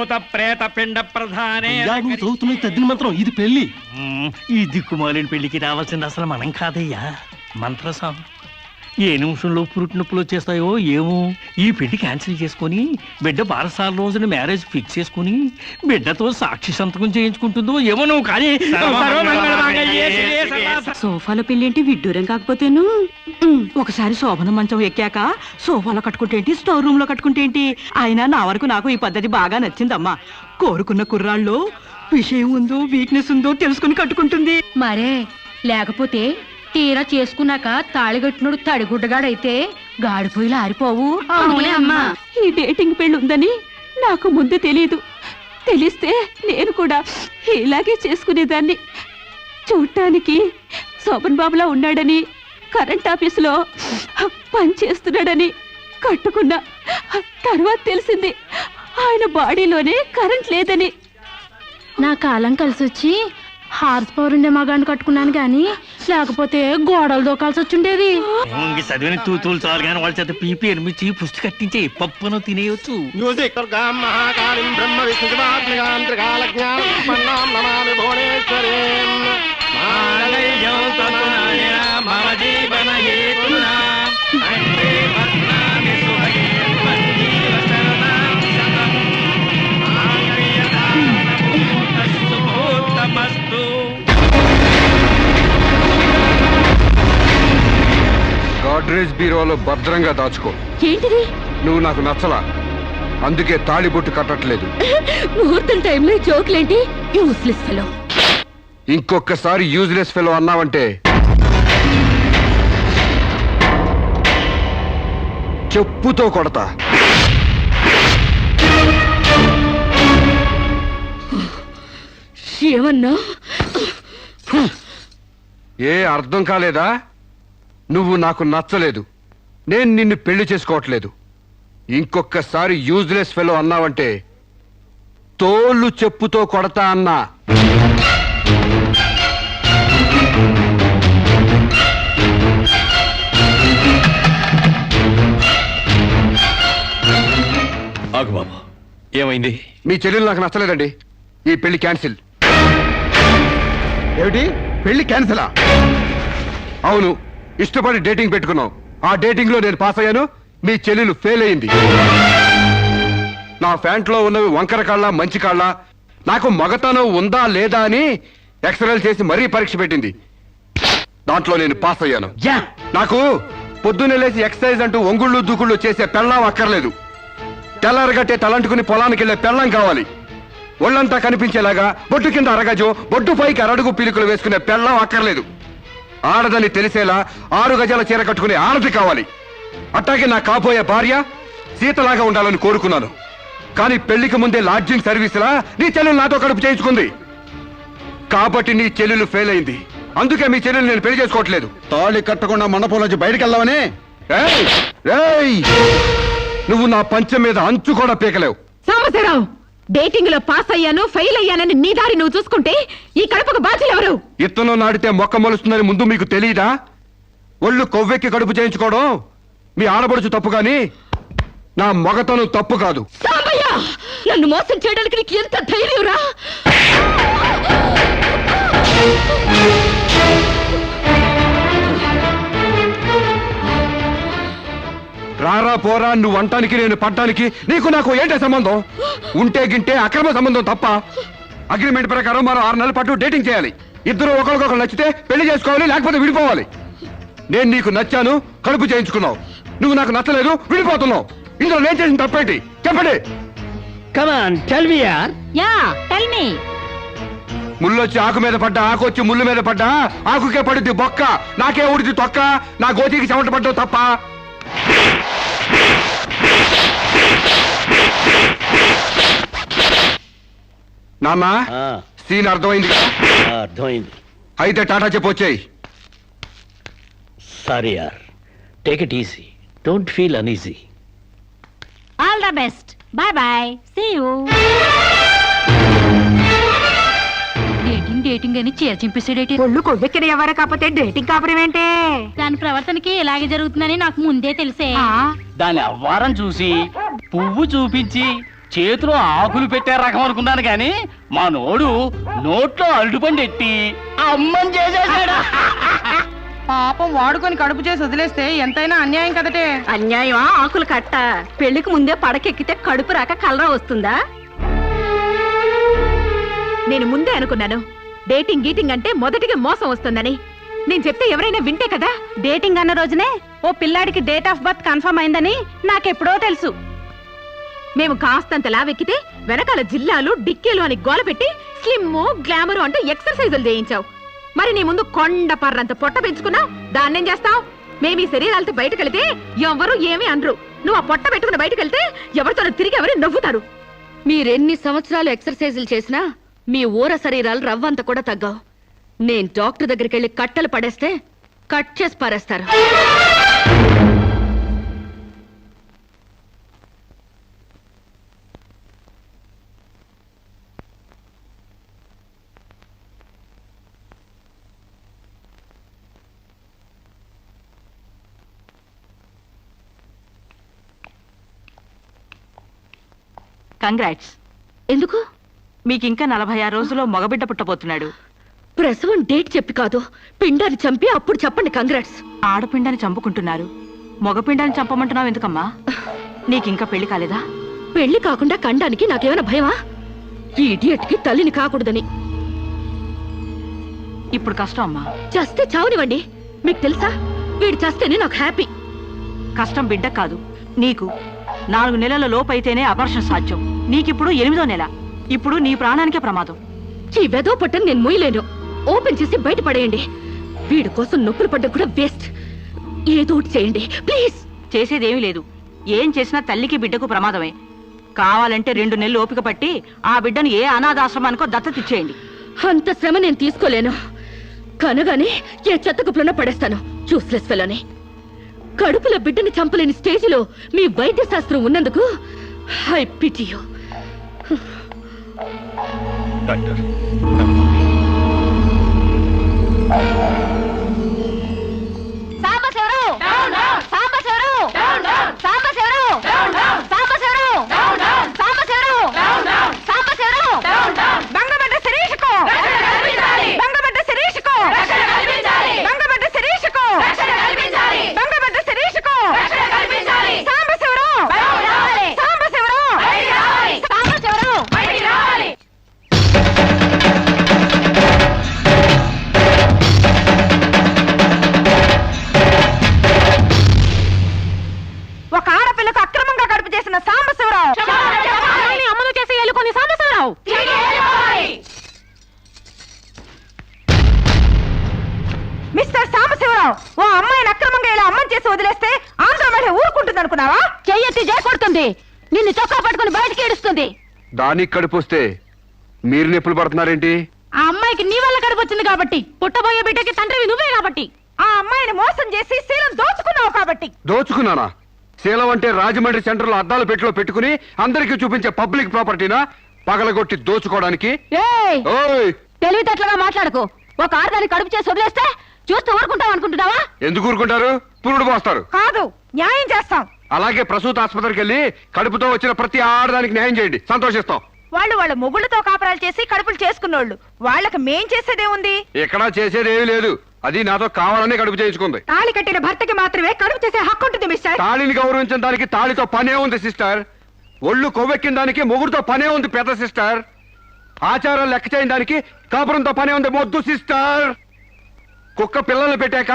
భూత ప్రేత పిండ ప్రధానే తద్దిన మంత్రం ఇది పెళ్ళి. ఈ దిక్కుమాలిన పెళ్ళికి రావాల్సింది అసలు మనం కాదయ్యా మంత్రసాం ఏ నిమిషంలో పురుటి నొప్పులు వచ్చేస్తాయో ఏమో. ఈ పెళ్ళి క్యాన్సిల్ చేసుకొని బిడ్డ బారసాల రోజున మ్యారేజ్ ఫిక్స్ చేసుకుని బిడ్డతో సాక్షి సంతకం చేయించుకుంటుందో ఏమో నువ్వు కానీ సోఫాలో పెళ్ళేంటి విడ్డూరం కాకపోతేను. ఒకసారి శోభన మంచం ఎక్కాక సోఫాలో కట్టుకుంటే ఏంటి స్టోర్ రూమ్లో కట్టుకుంటే ఏంటి అయినా నా వరకు నాకు ఈ పద్ధతి బాగా నచ్చిందమ్మా. కోరుకున్న కుర్రాళ్ళు విషయం ఉందో వీక్నెస్ ఉందో తెలుసుకుని కట్టుకుంటుంది. మరే లేకపోతే తీరా చేసుకున్నాక తాళిగట్టినోడు తడిగుడ్డగాడైతే గాడిపోయిలు ఆరిపోవు. అవునే అమ్మా. ఈ డేటింగ్ పెళ్ళి ఉందని నాకు ముందు తెలియదు తెలిస్తే నేను కూడా ఇలాగే చేసుకునేదాన్ని. చూడటానికి శోభన్ బాబులా ఉన్నాడని కరెంట్ ఆఫీసులో పని చేస్తున్నాడని కట్టుకున్నా తర్వాత తెలిసింది. ఆయన బాడీలోనే కరెంట్ లేదని. నా కాలం కలిసి వచ్చి హార్స్ పవర్ ఉండే మగాన్ని కట్టుకున్నాను గాని లేకపోతే గోడలు దూకాల్సి వచ్చుండేది. ఇంక చదివిన తూతులు చాలు కానీ వాళ్ళ చేత పీపీ ఎనిమిచ్చి పుష్టి కట్టించే పప్పును తినేయొచ్చు. మ్యూజిక్ మహాకాళిం బ్రహ్మ నమామి భువనేశ్వరీం. తత్తునాయ గాడ్రేజ్ బీరోలో భద్రంగా దాచుకో. ఏంటిది? నువ్వు నాకు నచ్చలా. అందుకే తాళిబొట్టు కట్టట్లేదు. ముహూర్తం టైంలో జోకులేంటి? యూస్లెస్ ఫెలో ఇంకొకసారి యూజ్లెస్ ఫెలో అన్నావంటే. చెప్పుతో కొడతా. ఏమన్నా? ఏ అర్థం కాలేదా? నువ్వు నాకు నచ్చలేదు. నేను నిన్ను పెళ్ళి చేసుకోవట్లేదు. ఇంకొకసారి యూజ్లెస్ ఫెలో అన్నావంటే తోళ్ళు చెప్పుతో కొడతా అన్నా. ఆగు బాబు. ఏమైంది? మీ చెల్లెలు నాకు నచ్చలేదండి. ఈ పెళ్ళి క్యాన్సిల్. ఏమిటి? పెళ్ళి క్యాన్సిలా? అవును. ఇష్టపడి డేటింగ్ పెట్టుకున్నాం ఆ డేటింగ్లో నేను పాస్ అయ్యాను. మీ చెల్లెలు ఫెయిల్ అయింది నా ఫ్యాంట్లో ఉన్నవి వంకర కాళ్ళ మంచి కాళ్ళ. నాకు మగతనం ఉందా లేదా అని ఎక్స్రేలు చేసి మరీ పరీక్ష పెట్టింది. దాంట్లో నేను పాస్ అయ్యాను. యా. నాకు పొద్దున్నే లేచి ఎక్సర్సైజ్ అంటూ ఒంగుళ్ళు దూకుళ్ళు చేసే పెళ్ళాం అక్కర్లేదు. తెల్లారగట్టే తలంటుకుని పొలానికి వెళ్ళే పెళ్ళం కావాలి. ఒళ్ళంతా కనిపించేలాగా బొట్టు కింద అరగజం బొట్టు పైకి అరడుగు పిలుకులు వేసుకునే పెళ్ళం అక్కర్లేదు. ఆడదని తెలిసేలా ఆరు గజాల చీర కట్టుకునే ఆడది కావాలి. అట్టాగే నా కాబోయే భార్య సీతలాగా ఉండాలని కోరుకున్నాను. కానీ పెళ్ళికి ముందే లాడ్జింగ్ సర్వీసులా నీ చెల్లెలు నాతో కడుపు చేయించుకుంది. కాబట్టి నీ చెల్లెలు ఫెయిల్ అయింది. అందుకే మీ చెల్లెలు నేను పెళ్ళి చేసుకోవట్లేదు. తాళి కట్టకుండా మండపం నుంచి బయటకు వెళ్దామని! ఏయ్! నువ్వు నా పంచం మీద అంచు కూడా పీకలేవు. సాంబశివరావు డేటింగ్లో పాస్ అయ్యాను ఫెయిల్ అయ్యానని నీ దారి నువ్వు చూసుకుంటే ఈ కడపకు బాధ్యులు ఎవరు ఇత్తనం నాటితే మొక్క మొలుస్తుందని ముందు మీకు తెలియదా? ఒళ్ళు కొవ్వెక్కి కడుపు చేయించుకోవడం మీ ఆడబడుచు తప్పు గాని నా మొగతనం తప్పు కాదు. నన్ను మోసం చేయడానికి నీకు ఎంత ధైర్యం రా? రారా పోరా నువ్వు అంటానికి నేను పడ్డానికి నీకు నాకు ఏంటే సంబంధం? ఉంటే గింటే అక్రమ సంబంధం తప్ప అగ్రిమెంట్ ప్రకారం మనం ఆరు నెలల పాటు డేటింగ్ చేయాలి. ఇద్దరు ఒకరికొకరు నచ్చితే పెళ్ళి చేసుకోవాలి లేకపోతే విడిపోవాలి. నేను నీకు నచ్చాను కడుపు చేయించుకున్నావు. నువ్వు నాకు నచ్చలేదు విడిపోతున్నావు. ఇందులో నేను చేసిన తప్పేంటి? చెప్పండి. కమాన్ టెల్ మీ యార్ యా టెల్ మీ ముళ్ళొచ్చి ఆకు మీద పడ్డా ఆకు వచ్చి ముళ్ళు మీద పడ్డా ఆకుకే పడుద్ది బొక్క. నాకే ఊడిది తొక్క నా గోతికి చెమట పడ్డావు తప్ప. నాన్న సీన్ అర్థమైంది? అర్థమైంది. అయితే టాటా చెప్పొచ్చాయి సారీ యార్. Take it easy. Don't feel uneasy. All the best. Bye bye. See you. Dating అని చీర చింపేసాడేటి ఒళ్ళు కొవ్వెక్కిన ఎవరు కాకపోతే డేటింగ్ కాపురం ఏంటే? దాని ప్రవర్తనకి ఇలాగే జరుగుతుందని నాకు ముందే తెలిసే. దాని అవ్వారం చూసి పువ్వు చూపించి చేతిలో ఆకులు పెట్టే రకం అనుకున్నాను కానీ మా నోడు నోట్లో అరటిపండు ఎట్టి అమ్మని చేసేసాడు. పాపం వాడుకొని కడుపు చేసి వదిలేస్తే ఎంతైనా అన్యాయం కదటే. అన్యాయమా? ఆకులు కట్ట. పెళ్ళికి ముందే పడకెక్కితే కడుపు రాక కలరా వస్తుందా? నేను ముందే అనుకున్నాను. డేటింగ్ గీటింగ్ అంటే మొదటిగా మోసం వస్తుందని. నేను చెప్తే ఎవరైనా వింటే కదా? డేటింగ్ అన్న రోజునే ఓ పిల్లాడికి డేట్ ఆఫ్ బర్త్ కన్ఫర్మ్ అయిందని నాకెప్పుడో తెలుసు. మేము కాస్తంత లావెక్కితే వెనకాల జిల్లాలు డిక్కీలు అని గోల పెట్టి స్లిమ్ గ్లామర్ అంటూ ఎక్సర్సైజులు చేయించావు. మరి నీ ముందు కొండ పర్రంత పొట్ట పెంచుకున్నావు దాన్నేం చేస్తావు? మేము ఈ శరీరాలతో బయటకెళ్తే ఎవరు ఏమీ అనరు. నువ్వు ఆ పొట్ట పెట్టుకుని బయటకెళ్తే ఎవరితో తిరిగి ఎవరు నవ్వుతారు. మీరెన్ని సంవత్సరాలు ఎక్సర్సైజులు చేసినా మీ ఊర శరీరాలు రవ్వంత కూడా తగ్గవు. నేను డాక్టర్ దగ్గరికి వెళ్ళి కట్టలు పడేస్తే కట్ చేసి పారేస్తారు. కంగ్రాట్స్ ఎందుకు? మీకు ఇంకా నలభై ఆరు రోజుల్లో మగబిడ్డ పుట్టబోతున్నాడు. ప్రసవం డేట్ చెప్పి కాదు పిండాన్ని చంపి అప్పుడు చెప్పండి కంగ్రాట్స్ ఆడపిండాన్ని చంపుకుంటున్నారు. మగపిండాన్ని చంపమంటున్నావు ఎందుకమ్మా? నీకింకా పెళ్ళి కాలేదా? పెళ్ళి కాకుండా కండానికి నాకేమైనా భయమా? ఈ తల్లిని కాకూడదని. ఇప్పుడు కష్టం అమ్మా. చస్తే చావనివ్వండి. మీకు తెలుసా? వీడు చస్తేనే నాకు హ్యాపీ కష్టం బిడ్డ కాదు నీకు. నాలుగు నెలల లోపు అయితేనే అపర్షణ సాధ్యం. నీకిప్పుడు ఎనిమిదో నెల. ఇప్పుడు నీ ప్రాణానికే ప్రమాదం. ఈ వెదో పట్టని నేను మొయ్యలేను. ఓపెన్ చేసి బయట పడేయండి వీడి కోసం నొప్పులు పడ్డం కూడా వేస్ట్. ఏదో ఒకటి చేయండి. ప్లీజ్. చేసేదేమీ లేదు. ఏం చేసినా తల్లికి బిడ్డకు ప్రమాదమే. కావాలంటే రెండు నెలలు ఓపిక పట్టి ఆ బిడ్డను ఏ అనాథాశ్రమానికో దత్తతిచ్చేయండి అంత శ్రమ నేను తీసుకోలేను. కనగానే ఏ చెత్త కుప్పలోనో పడేస్తాను. చూస్లెస్ ఫెలోని కడుపులో బిడ్డని చంపలేని స్టేజిలో మీ వైద్య శాస్త్రం ఉన్నందుకు ఐ పిటి యు దానికి కడుపు వస్తే మీరు నొప్పులు పడుతున్నారేంటి? ఆ అమ్మాయికి నీ వల్ల కడుపు వచ్చింది కాబట్టి పుట్టబోయే బిడ్డకి తండ్రివి నువ్వే కాబట్టి. ఆ అమ్మాయిని మోసం చేసి శీలం దోచుకున్నావు కాబట్టి. దోచుకున్నానా? శీలం అంటే రాజమండ్రి సెంటర్లో అద్దాల పెట్టిలో పెట్టుకుని అందరికీ చూపించే పబ్లిక్ ప్రాపర్టీనా? పగలగొట్టి దోచుకోవడానికి? ఏయ్! ఓయ్! తెలివితేటలుగా మాట్లాడకు. ఒక ఆడదాన్ని కడుపు చేసి వదిలేస్తే చూస్తూ ఊరుకుంటావు అనుకుంటున్నావా? ఎందుకు ఊరుకుంటారు? పురుడు పోస్తారు కాదు న్యాయం చేస్తాం. అలాగే ప్రసూత ఆసుపత్రికి వెళ్ళి కడుపుతో వచ్చిన ప్రతి ఆడదానికి న్యాయం చేయండి. సంతోషిస్తాం. వాళ్ళు వాళ్ళ మొగుళ్ళతో కాపురాలు చేసి కడుపులు చేసుకున్నోళ్ళు. వాళ్ళకి మేం చేసేదే ఉంది ఎక్కడా చేసేది ఏమీ లేదు. అది నాతో కావాలని కడుపు చేయించుకుంది. తాళి కట్టిన భర్తకి మాత్రమే కడుపు చేసే హక్కు ఉంటుంది మిస్టర్. తాళిని గౌరవించిన దానికి తాళితో పనే ఉంది సిస్టర్. ఒళ్ళు కొవ్వెక్కిన దానికి మొగుడుతో పనే ఉంది పెద్ద సిస్టర్. ఆచారాలు లెక్క చేయని దానికి కాపురంతో పనే ఉంది మొద్దు సిస్టర్. కుక్క పిల్లల్ని పెట్టాక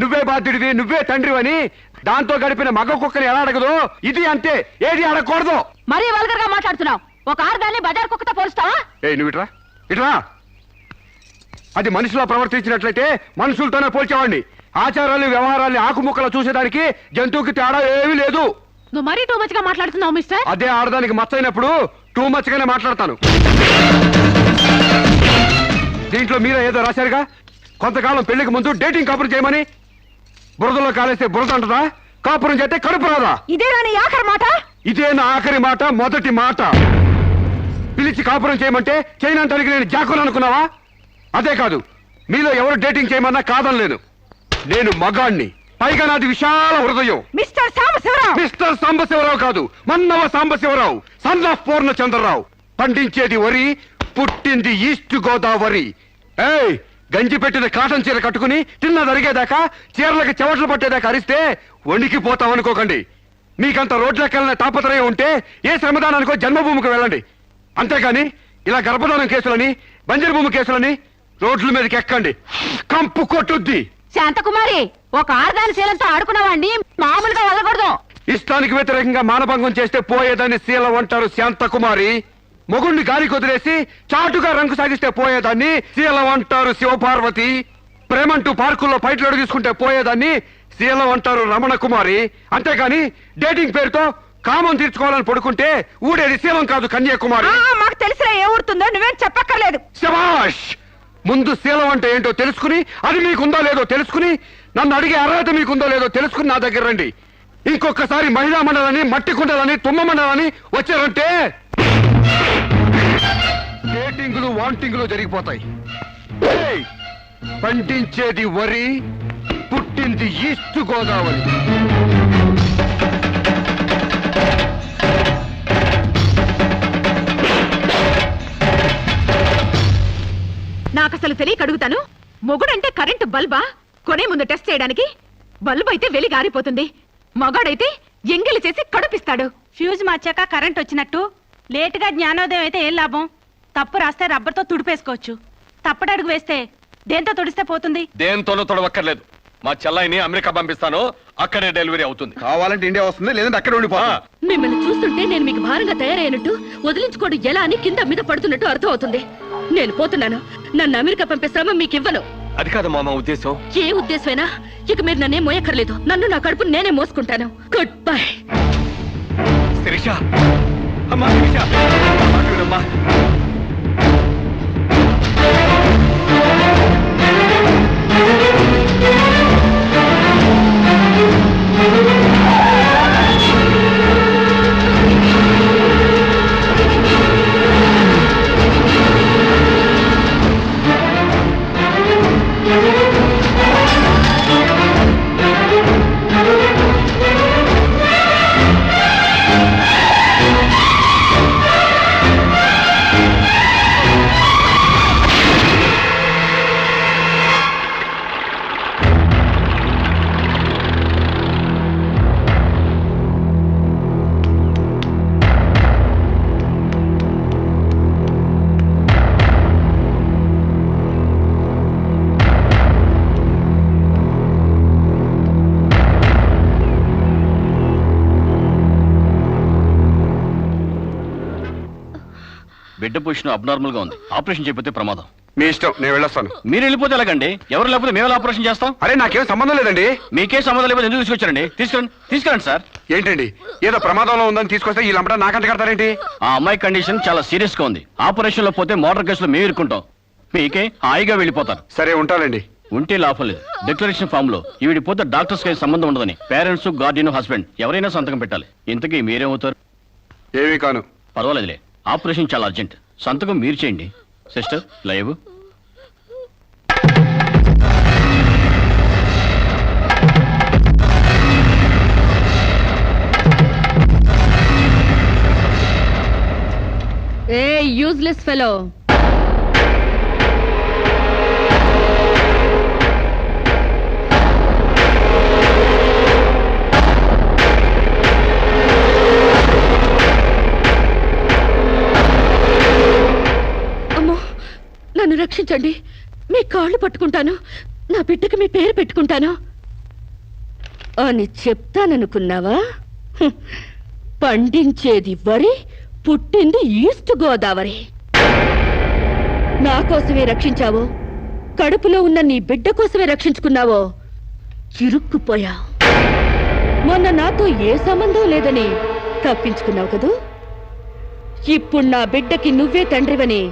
నువ్వే బాధ్యుడివి నువ్వే తండ్రివని దాంతో గడిపిన మగ కుక్కని ఎలా అడగదు? ఇది అంతే. ఏది అడగకూడదు. మరీ వల్గర్గా మాట్లాడుతున్నావు. ఒక ఆడదాన్ని బజార్ కుక్కతో పోలుస్తావా? ఏ నువ్వు ఇట్రా. ఇట్రా. అది మనిషిలో ప్రవర్తించినట్లయితే మనుషులతోనే పోల్చేవాడిని. ఆచారాలు వ్యవహారాలు ఆకుముక్కలు చూసేదానికి జంతువుకి తేడా ఏమీ లేదు. నువ్వు మరీ టూ మచ్గా మాట్లాడుతున్నావు మిస్టర్ అదే ఆడదానికి మచ్చైనప్పుడు టూ మచ్ గానే మాట్లాడతాను. దీంట్లో మీరే ఏదో రాశారుగా? కొంతకాలం పెళ్ళికి ముందు డేటింగ్ కాపురం చేయమని బురదలో కాలేస్తే బురద అంటదా? కాపురం చేస్తే కడుపు రాదా? ఇదేనా నీ ఆఖరి మాట? ఇదే నా ఆఖరి మాట మొదటి మాట. పిలిచి కాపురం చేయమంటే చేయనంటానికి నేను జాకులు అనుకున్నావా? అదే కాదు మీలో ఎవరు డేటింగ్ చేయమన్నా కాదనలేను. నేను మగాణ్ణి. పైగా నాది విశాల హృదయం. మిస్టర్ సాంబశివరావు! మిస్టర్ సాంబశివరావు కాదు మన్నవ సాంబశివరావు సన్ ఆఫ్ పూర్ణచంద్రరావు. పండించేది వరి పుట్టింది ఈస్ట్ గోదావరి. ఏయ్ గంజి పెట్టిన కాటన్ చీర కట్టుకుని తిన్న జరిగేదాకా చీరలకు చెవట్లు పట్టేదాకా అరిస్తే వణికిపోతాం అనుకోకండి. మీకంత రోడ్లెక్కాలనే తాపత్రయం ఉంటే ఏ శ్రమదానానికో జన్మభూమికి వెళ్ళండి. అంతేగాని ఇలా గర్భధానం కేసులని బంజరు భూమి కేసులని రోడ్ల మీదకి ఎక్కండి. కంపు కొట్టుద్ది. శాంతకుమారి ఒక ఆర్దాని శీలంతో ఆడుకున్నావాడిని మామూలుగా వదలకూడదు. ఇష్టానికి వ్యతిరేకంగా మానభంగం చేస్తే పోయేదాన్ని శీలం అంటారు శాంతకుమారి. మొగుణ్ణి గాలికి వదిలేసి చాటుగా రంగు సాగిస్తే పోయేదాన్ని శీలం అంటారు శివపార్వతి. ప్రేమంటూ పార్కుల్లో పైట్లోడు తీసుకుంటే పోయేదాన్ని శీలం అంటారు రమణ కుమారి అంతేగాని డేటింగ్ పేరుతో కామం తీర్చుకోవాలని పడుకుంటే ఊడేది శీలం కాదు కన్యాకుమారి. మాకు తెలిసిన ఏ ఊరుతుందో నువ్వేం చెప్పక్కర్లేదు. శబాష్ ముందు శీలం అంటే ఏంటో తెలుసుకుని అది మీకుందో లేదో తెలుసుకుని నన్ను అడిగే అర్హత మీకుందో లేదో తెలుసుకుని నా దగ్గర రండి. ఇంకొకసారి మహిళా మండలని మట్టి కుండలని తుమ్మ మండలని వచ్చారంటే డేటింగులు వాంటింగులు జరిగిపోతాయి! పండించేది వరి పుట్టింది ఈస్ట్ గోదావరి. నాకు అసలు తెలియక అడుగుతాను మొగుడంటే కరెంటు బల్బా? కొనే ముందు టెస్ట్ చేయడానికి? బల్బు అయితే వెలి గారిపోతుంది. మగాడైతే ఎంగిలి చేసి కడుపిస్తాడు. ఫ్యూజ్ మార్చాక కరెంట్ వచ్చినట్టు. లేటుగా జ్ఞానోదయం అయితే ఏం లాభం? తప్పు రాస్తే రబ్బర్తో తుడిపేసుకోవచ్చు. తప్పటడుగు వేస్తే దేంతో తుడిస్తే పోతుంది? దేంతోనూ తొడవక్కర్లేదు. మా చెల్లాయిని అమెరికా పంపిస్తాను అక్కడే డెలివరీ అవుతుంది. కావాలంటే ఇండియా వస్తుంది లేదంటే అక్కడ ఉండిపోతా మిమ్మల్ని చూస్తుంటే నేను మీకు భారంగా తయారైనట్టు వదిలించుకోవడం ఎలా అని కింద మీద పడుతున్నట్టు అర్థం అవుతుంది నేను పోతున్నాను. నన్ను అమెరికా పంపే శ్రమ మీకు ఇవ్వను. అది కాదు మామ ఉద్దేశం. ఏ ఉద్దేశమైనా? ఇక మీరు నన్నే మోయక్కర్లేదు. నన్ను నా కడుపు నేనే మోసుకుంటాను. Good bye Sirisha! అమ్మా శిరీష! మాట పొజిషన్ అబ్నార్మల్గా ఉంది. ఆపరేషన్ చేయకపోతే ప్రమాదం. మీ ఇష్టం నేను వెళ్ళొస్తాను. మీరు వెళ్ళిపోతే ఎలాగండి? ఎవరు లేకపోతే మేము ఎలా ఆపరేషన్ చేస్తాం? అరే నాకేం సంబంధం లేదండి. మీకే సంబంధం లేకపోతే ఎందుకు తీసుకొచ్చారండి? తీసుకురండి తీసుకురండి సార్. ఏంటండి? ఏదో ప్రమాదంలో ఉందని తీసుకొస్తే ఈ లంపట నాకంట కడతారేంటి? ఆ అమ్మాయి కండిషన్ చాలా సీరియస్గా ఉంది. ఆపరేషన్లో పోతే మోటార్ కేసులో మేము ఇరుక్కుంటాం. మీకే హాయిగా వెళ్ళిపోతారు సరే ఉంటానండి. ఉంటే లాభం లేదు. డిక్లరేషన్ ఫామ్లో ఈవిడి పోతే డాక్టర్స్కి సంబంధం ఉండదని. పేరెంట్స్ గార్డియన్ హస్బెండ్ ఎవరైనా సంతకం పెట్టాలి. ఇంతకీ మీరేమవుతారు? ఏమీ కాను. పర్వాలేదులే. ఆపరేషన్ చాలా అర్జెంట్ సంతకం మీరు చేయండి. Sister live. ఏ యూజ్లెస్ ఫెలో నన్ను రక్షించండి. మీ కాళ్ళు పట్టుకుంటాను. నా బిడ్డకి మీ పేరు పెట్టుకుంటాను. అని చెప్తాననుకున్నావా? పండించేది వరి పుట్టింది ఈస్ట్ గోదావరి. నా కోసమే రక్షించావో. కడుపులో ఉన్న నీ బిడ్డ కోసమే రక్షించుకున్నావో. చిరుక్కుపోయావు మొన్న నాతో ఏ సంబంధం లేదని తప్పించుకున్నావు కదూ? ఇప్పుడు నా బిడ్డకి నువ్వే తండ్రివని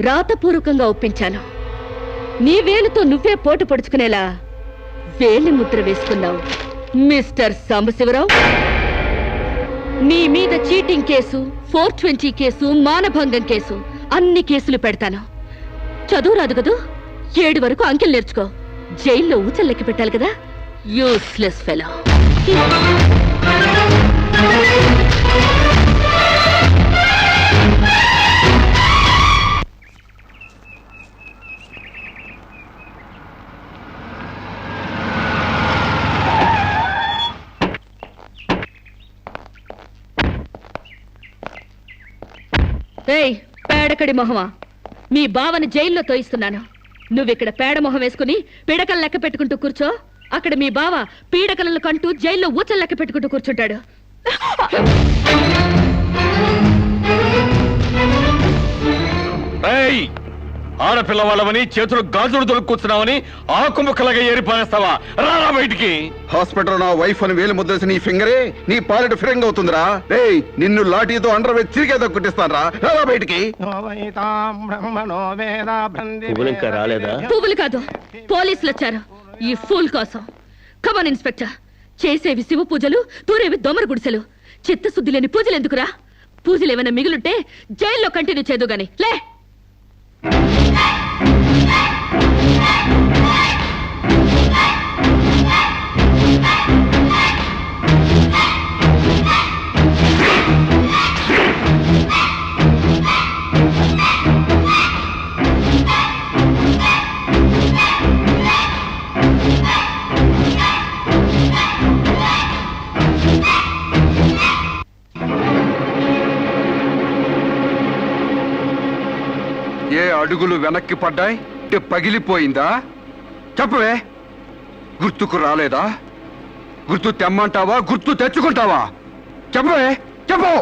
రాతపూర్వకంగా ఒప్పించాను. నీ వేలుతో నువ్వే పోటు పొడుచుకునేలా వేలి ముద్ర వేసుకున్నావు మిస్టర్ సాంబశివరావు. నీ మీద cheating case four twenty case మానభంగం కేసు అన్ని కేసులు పెడతాను. చదువు రాదు కదూ? ఏడు వరకు అంకెలు నేర్చుకో. జైల్లో ఊచలు లెక్క పెట్టాలి కదా? యూస్లెస్ ఫెలో ఏయ్ పేడకడి మొహమా. మీ బావని జైల్లో తోయిస్తున్నాను. నువ్విక్కడ పేడ మొహం వేసుకుని పీడకలు లెక్క పెట్టుకుంటూ కూర్చో. అక్కడ మీ బావ పీడకలను కంటూ జైల్లో ఊచలు లెక్క పెట్టుకుంటూ కూర్చుంటాడు. ఏయ్ ఆడపిల్ల వాళ్ళవని చేతులు గాజులు దొరుకుతున్నావని ఆకు ముక్కలుగా ఏరిపారేస్తావా రారా బయటికి. హాస్పిటల్ నా వైఫ్ అని వేలు ముద్రేసి నీ ఫింగరే నీ పాలెట్ ఫిరంగ్ అవుతుందిరా. ఏయ్ నిన్ను లాఠీతో అండర్ వేసి చిరిగేదో కుట్టిస్తాను రారా బయటికి. పువ్వులు ఇంకా రాలేదా? పువ్వులు కాదు పోలీసులు వచ్చారు ఈ ఫూల్ కోసం. Come on inspector. చేసేవి శివ పూజలు తూరేవి దొమర గుడిసెలు. చిత్తశుద్ధి లేని పూజలు ఎందుకురా? పూజలు ఏమైనా మిగులుంటే జైల్లో కంటిన్యూ చేదు గాని లే! అడుగులు వెనక్కి పడ్డాయి పగిలిపోయిందా? చెప్పవే గుర్తుకు రాలేదా? గుర్తు తెమ్మంటావా గుర్తు తెచ్చుకుంటావా? చెప్పవే చెప్పవు